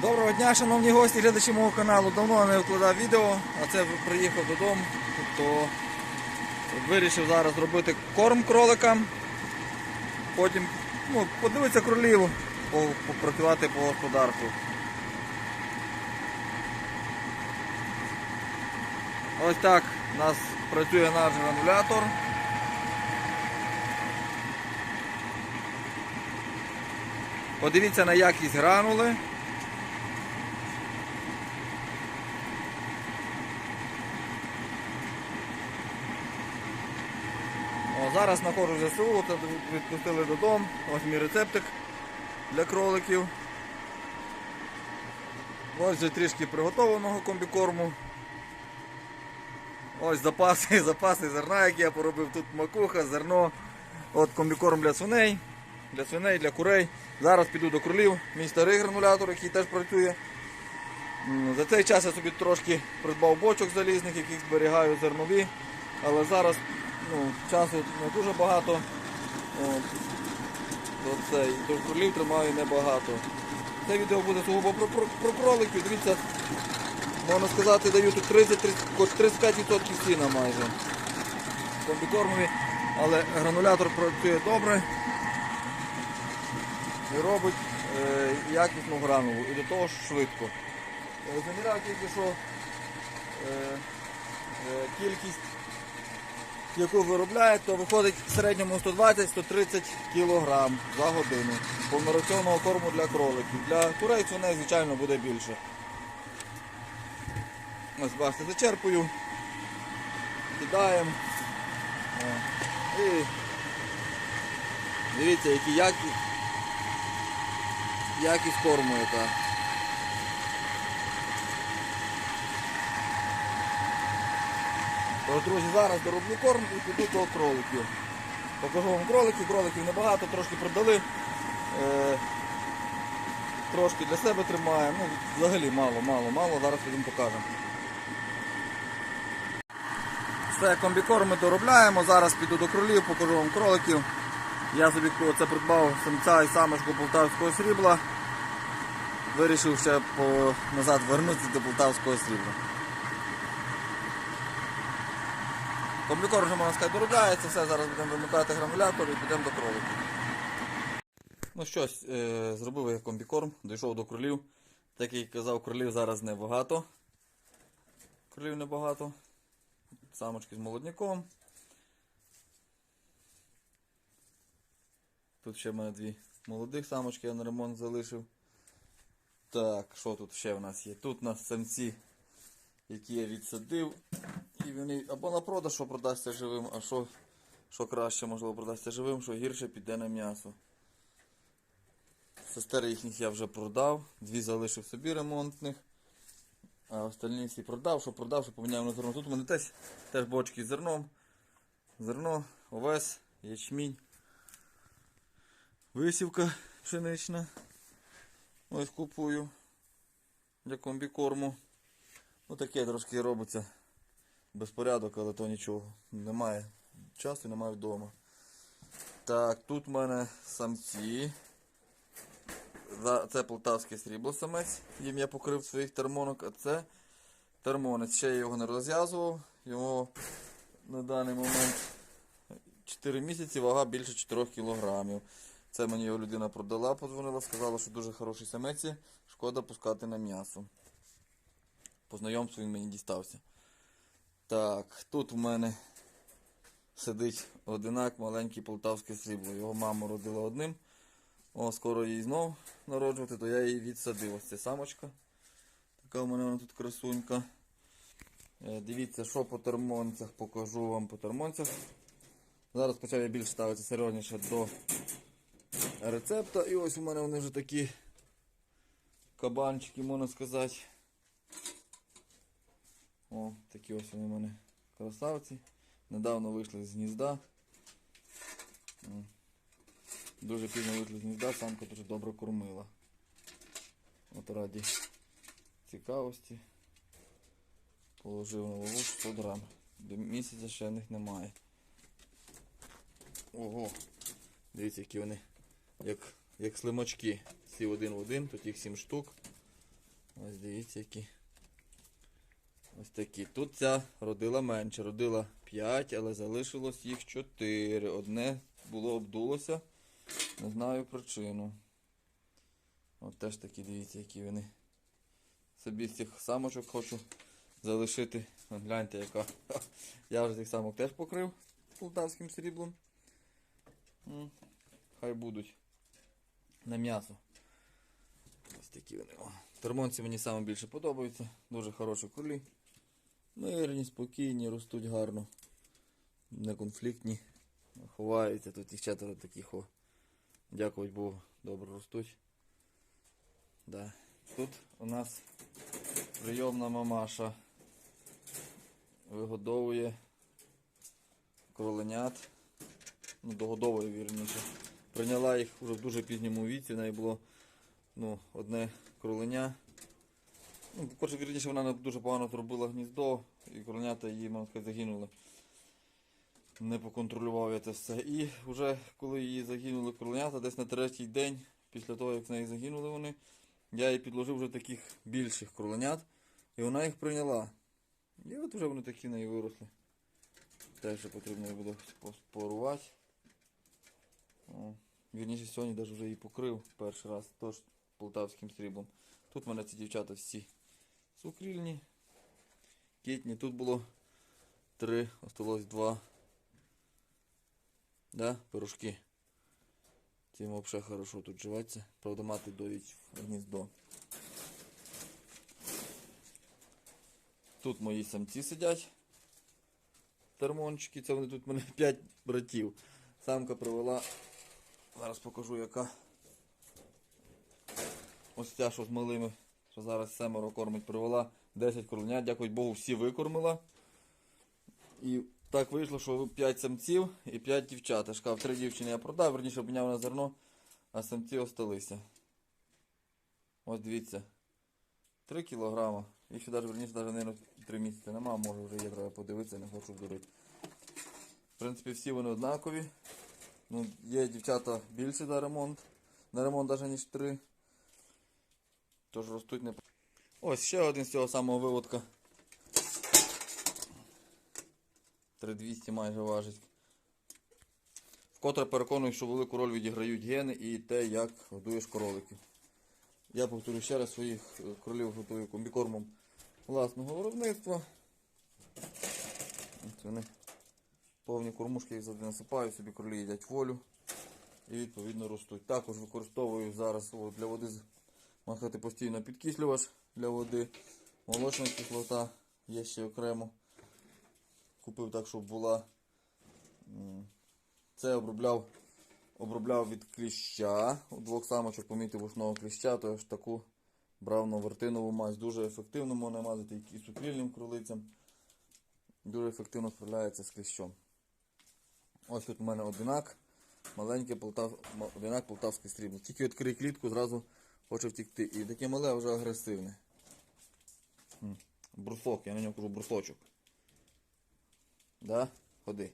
Доброго дня, шановні гості, глядачі мого каналу. Давно не викладав відео, а це приїхав додому, то вирішив зараз зробити корм кроликам. Потім ну, подивитися кролів, попрацювати по господарству. Ось так у нас працює наш гранулятор. Подивіться на якість гранули. О, зараз знаходжу ЗСУ, відпустили додому. Ось мій рецептик для кроликів. Ось вже трішки приготованого комбікорму. Ось запаси, запаси зерна, які я поробив. Тут макуха, зерно. От комбікорм для свиней, для свиней, для курей. Зараз піду до кролів, мій старий гранулятор, який теж працює. За цей час я собі трошки придбав бочок залізних, яких зберігаю зернові. Але зараз ну, часу не дуже багато. І тож кролів тримаю небагато. Це відео буде сугубо про, про, про кроликів. Дивіться, можна сказати, даю тут 30, 30, хоч 35% сіна майже. Комбікормові, але гранулятор працює добре і робить е, якісну гранулу. І до того ж швидко. Е, Заміряв тільки що е, е, кількість яку виробляє, то виходить в середньому 120-130 кг за годину повнораціонного корму для кроликів. Для курей свиней, звичайно, буде більше. Ось бачите, зачерпую, кидаємо. І дивіться, які якість, якість корму яка. Тож, друзі, зараз дороблю корм і піду до кроликів. Покажу вам кроликів, кроликів небагато, трошки продали. Е, трошки для себе тримаємо. Ну, взагалі мало, мало, мало, зараз їм покажемо. Все, комбікорм ми доробляємо, зараз піду до кролів, покажу вам кроликів. Я собі це придбав самця і самочку полтавського срібла. Вирішив ще по... назад вернутися до полтавського срібла. Комбікор вже можна сказати доробляється, все, зараз будемо вимикати гранулятор і підемо до кроликів. Ну щось, е, зробив я комбікорм, дійшов до кролів. Так як казав, кролів зараз небагато. Кролів небагато. Самочки з молодняком. Тут ще в мене дві молодих самочки я на ремонт залишив. Так, що тут ще в нас є? Тут у нас самці, які я відсадив. І вони або на продаж, що продасться живим, а що, що краще, можливо, продасться живим, що гірше піде на м'ясо. Сестер їхніх я вже продав, дві залишив собі ремонтних, а остальні всі продав, що продав, що поміняв на зерно. Тут у мене теж, теж бочки з зерном. Зерно, овес, ячмінь, висівка пшенична. Ось купую для комбікорму. Таке трошки робиться безпорядок, але то нічого. Немає часу, немає вдома. Так, тут в мене самці. Це полтавський срібло самець, їм я покрив своїх термонок, а це термонець. Ще я його не розв'язував. Його на даний момент 4 місяці, вага більше 4 кілограмів. Це мені його людина продала, подзвонила, сказала, що дуже хороший самець, шкода пускати на м'ясо. По знайомству він мені дістався. Так, тут в мене сидить одинак маленький полтавське срібло. Його мама родила одним. О, скоро їй знов народжувати, то я її відсадив. Ось ця самочка. Така у мене вона тут красунька. Е, Дивіться, що по термонцях покажу вам по термонцях. Зараз почав я більш ставитися серйозніше до рецепта. І ось у мене вони вже такі кабанчики, можна сказати. О, такі ось вони в мене красавці. Недавно вийшли з гнізда. Дуже пізно вийшли з гнізда, самка дуже добре кормила. От раді цікавості. Положив на вагу 100 грам. До місяця ще в них немає. Ого! Дивіться, які вони як, як слимачки. Всі один в один, тут їх 7 штук. Ось дивіться які. Ось такі. Тут ця родила менше, родила 5, але залишилось їх 4. Одне було обдулося. Не знаю причину. От теж такі, дивіться, які вони. Собі з цих самочок хочу залишити. Гляньте, яка. Я вже цих самок теж покрив полтавським сріблом. Хай будуть на м'ясо. Ось такі вони. Термонці мені саме більше подобаються. Дуже хороші кулі. Мирні, спокійні, ростуть гарно. Не конфліктні. Ховаються. Тут їх четверо таких. О. Дякувати Богу, добре ростуть. Да. Тут у нас прийомна мамаша. Вигодовує кроленят. Ну, догодовує вірніше. Прийняла їх вже в дуже пізньому віці. В неї було ну, одне кроленя. Ну, коротше, вірніше, вона дуже погано зробила гніздо, і кроленята її, можна сказати, загинули. Не поконтролював я це все. І вже коли її загинули кроленята, десь на третій день, після того, як в неї загинули вони, я їй підложив вже таких більших кроленят, і вона їх прийняла. І от вже вони такі в неї виросли. Теж ще потрібно буде поспорувати. Вірніше сьогодні навіть вже її покрив перший раз, теж полтавським сріблом. Тут в мене ці дівчата всі сукрільні, кітні. Тут було три, осталось два. Да, пирожки. Цим взагалі хорошо тут живеться. Правда, мати доїть в гніздо. Тут мої самці сидять. Термончики. Це вони тут мене 5 братів. Самка привела. Зараз покажу яка. Ось ця, що з малими, зараз семеро кормить, привела 10 кроленят. Дякую Богу, всі викормила. І так вийшло, що 5 самців і 5 дівчат. Ж 3 дівчини я продав, верніше обміняв на зерно, а самці осталися. Ось дивіться. 3 кілограма. Їх ще навіть, верніше, навіть, наверное, 3 місяці нема, може вже є, треба подивитися, не хочу вдурити. В принципі, всі вони однакові. Ну, є дівчата більші на ремонт. На ремонт навіть ніж 3. Тож ростуть не. Ось ще один з цього самого виводка. 3200 майже важить. Вкотре переконую, що велику роль відіграють гени і те, як годуєш кроликів. Я повторю ще раз своїх е, кролів готую комбікормом власного виробництва. Ось вони повні кормушки їх завжди насипаю, собі кролі їдять волю і відповідно ростуть. Також використовую зараз для води сказати, постійно підкислювач для води. Молочна кислота є ще окремо. Купив так, щоб була. Це обробляв, обробляв від кліща. У двох самочок помітив вушного кліща, то я ж таку брав новертинову мазь. Дуже ефективно можна мазати і сукрільним кролицям. Дуже ефективно справляється з кліщом. Ось тут у мене одинак. Маленький полтав... одинак полтавський срібло. Тільки відкрий клітку, зразу хоче втікти. І таке мале вже агресивне. Брусок, я на нього кажу брусочок. Да? Ходи.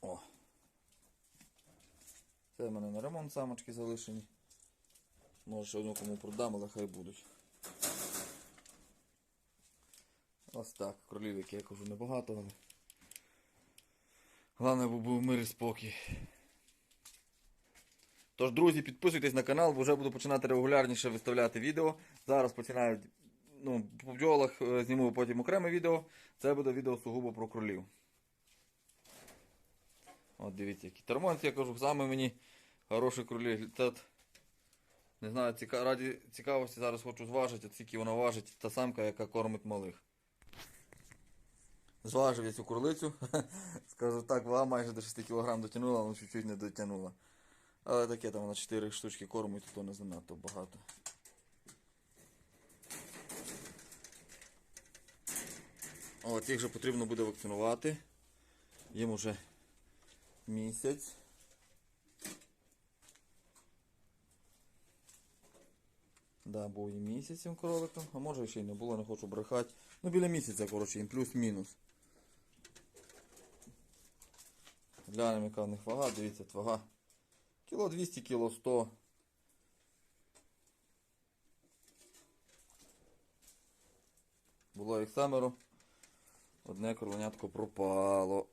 О. Це в мене на ремонт самочки залишені. Може ще одну кому продам, але хай будуть. Ось так, кролів, які я кажу, небагато, але. Головне, бо був мир і спокій. Тож, друзі, підписуйтесь на канал, бо вже буду починати регулярніше виставляти відео. Зараз починаю ну, по бджолах е, зніму потім окреме відео. Це буде відео сугубо про кролів. От дивіться, які термонці, я кажу, саме мені хороші кролі. Не знаю, ціка... раді цікавості зараз хочу зважити, скільки вона важить, та самка, яка кормить малих. Зважив я цю курлицю. Скажу так, вага майже до 6 кг дотягнула, але чуть-чуть не дотягнула. Але таке там вона 4 штучки кормить, то не занадто багато. От їх же потрібно буде вакцинувати. Їм уже місяць. Да, був і місяць цим кроликом, а може ще й не було, не хочу брехати. Ну біля місяця, коротше, їм плюс-мінус. Глянемо, яка в них вага, дивіться, вага. Кіло 200, кіло 100. Було їх семеро. Одне кроленятко пропало.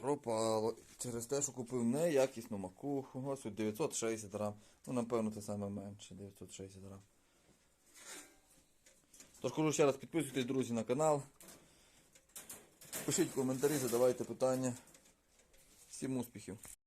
Пропало. Через те, що купив неякісну макуху. Ось от 960 грам. Ну, напевно, це саме менше. 960 грам. Тож кажу ще раз, підписуйтесь, друзі, на канал. Пишіть коментарі, задавайте питання. Всім успіхів!